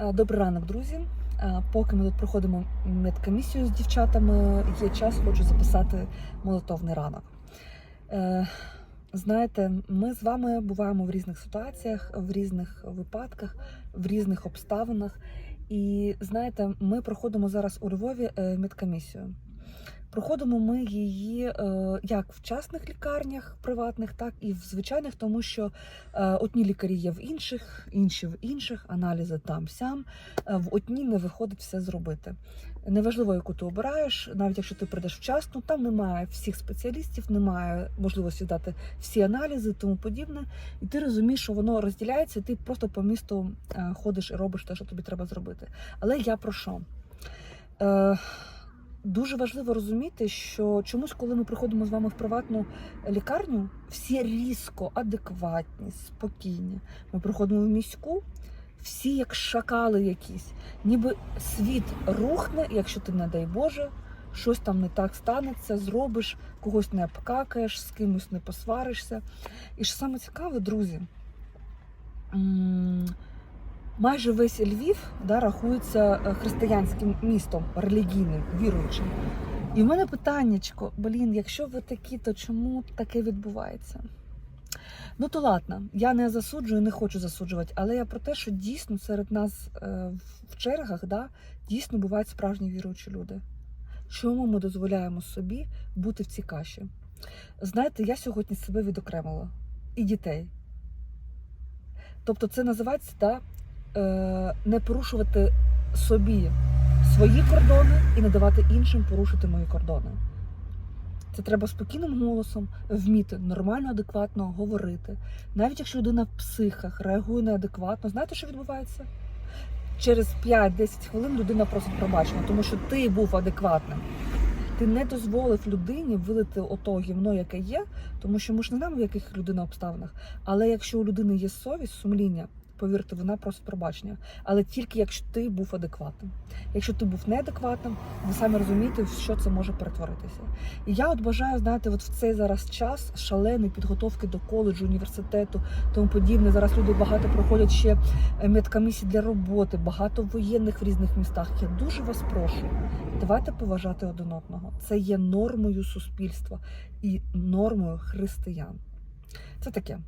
Е, Добрий ранок, друзі. Е, Поки ми тут проходимо медкомісію з дівчатами, є час, хочу записати молитовний ранок. Е, Знаєте, ми з вами буваємо в різних ситуаціях, в різних випадках, в різних обставинах. І знаєте, ми проходимо зараз у Львові медкомісію. Проходимо ми її е, як в частних лікарнях приватних, так і в звичайних, тому що е, одні лікарі є в інших, інші в інших, аналізи там сям. Е, в одній не виходить все зробити. Неважливо, яку ти обираєш, навіть якщо ти прийдеш вчасно, там немає всіх спеціалістів, немає можливості дати всі аналізи, тому подібне. І ти розумієш, що воно розділяється, і ти просто по місту ходиш і робиш те, що тобі треба зробити. Але я про що? Дуже важливо розуміти, що чомусь, коли ми приходимо з вами в приватну лікарню, всі різко, адекватні, спокійні. Ми приходимо в міську, всі як шакали якісь, ніби світ рухне, якщо ти, не дай Боже, щось там не так станеться, зробиш, когось не обкакаєш, з кимось не посваришся. І ж саме цікаве, друзі. Майже весь Львів да, рахується е, християнським містом, релігійним, віруючим. І в мене питаннячко, блін, якщо ви такі, то чому таке відбувається? Ну то ладно, я не засуджую, не хочу засуджувати, але я про те, що дійсно серед нас е, в чергах да, дійсно бувають справжні віруючі люди. Чому ми дозволяємо собі бути в цій каші? Знаєте, я сьогодні себе відокремила і дітей. Тобто, це називається да, не порушувати собі свої кордони і не давати іншим порушити мої кордони. Це треба спокійним голосом вміти нормально, адекватно говорити. Навіть якщо людина в психах реагує неадекватно, знаєте, що відбувається? Через 5-10 хвилин людина просить пробачення, тому що ти був адекватним. Ти не дозволив людині вилити ото гівно, яке є, тому що ми ж не знаємо, в яких людина обставинах. Але якщо у людини є совість, сумління, повірте, вона просить пробачення. Але тільки якщо ти був адекватним. Якщо ти був неадекватним, ви самі розумієте, що це може перетворитися. І я от бажаю, знаєте, от в цей зараз час шалений підготовки до коледжу, університету, тому подібне. Зараз люди багато проходять ще е, медкомісії для роботи, багато воєнних в різних містах. Я дуже вас прошу, давайте поважати один одного. Це є нормою суспільства і нормою християн. Це таке.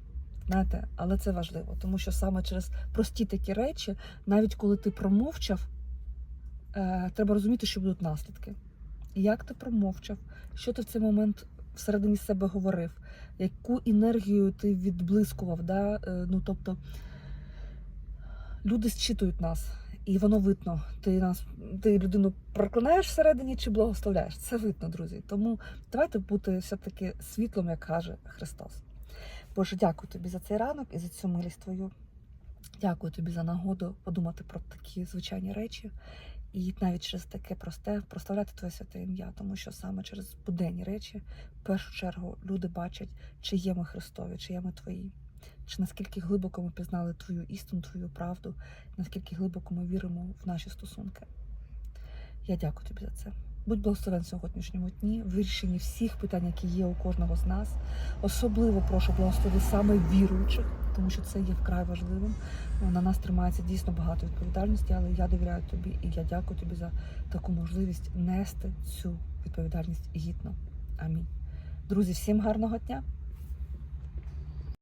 Знаєте, але це важливо, тому що саме через прості такі речі, навіть коли ти промовчав, е, треба розуміти, що будуть наслідки. Як ти промовчав, що ти в цей момент всередині себе говорив, яку енергію ти відблискував. Да? Е, ну, тобто, люди зчитують нас, і воно видно. Ти нас, ти людину проклинаєш всередині чи благословляєш. Це видно, друзі. Тому давайте бути все-таки світлом, як каже Христос. Боже, дякую тобі за цей ранок і за цю милість твою. Дякую тобі за нагоду подумати про такі звичайні речі. І навіть через таке просте прославляти Твоє святе ім'я, тому що саме через буденні речі, в першу чергу, люди бачать, чи є ми Христові, чи є ми Твої, чи наскільки глибоко ми пізнали Твою істину, Твою правду, наскільки глибоко ми віримо в наші стосунки. Я дякую тобі за це. Будь благословен сьогоднішньому дні, вирішенні всіх питань, які є у кожного з нас. Особливо прошу благослови саме віруючих, тому що це є вкрай важливим. На нас тримається дійсно багато відповідальності, але я довіряю тобі і я дякую тобі за таку можливість нести цю відповідальність гідно. Амінь. Друзі, всім гарного дня!